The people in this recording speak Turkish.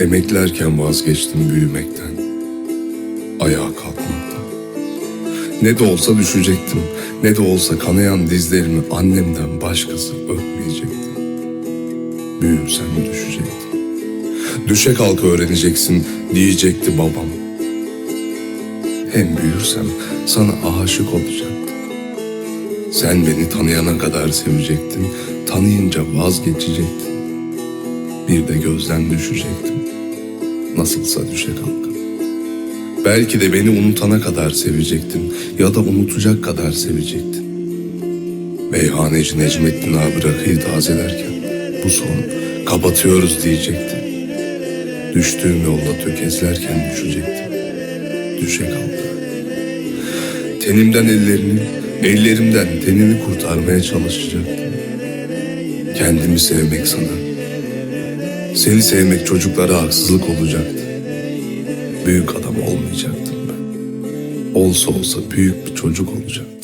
Emeklerken vazgeçtim büyümekten, ayağa kalkmaktan. Ne de olsa düşecektim, ne de olsa kanayan dizlerimi annemden başkası öpmeyecektim. Büyürsem düşecektim. Düşe kalka öğreneceksin diyecekti babam. Hem büyürsem sana aşık olacaktım. Sen beni tanıyana kadar sevecektin, tanıyınca vazgeçecektin. Bir de gözden düşecektim. Nasılsa düşe kalka. Belki de beni unutana kadar sevecektin ya da unutacak kadar sevecektin. Meyhaneci Necmettin abi rakıyı tazelerken bu son kapatıyoruz diyecektin. Düştüğüm yolda tökezlerken düşecektim. Düşe kalka. Tenimden ellerini, ellerimden tenini kurtarmaya çalışacaktım. Kendimi sevmek sana, seni sevmek çocuklara haksızlık olacaktı. Büyük adam olmayacaktım ben. Olsa olsa büyük bir çocuk olacaktım.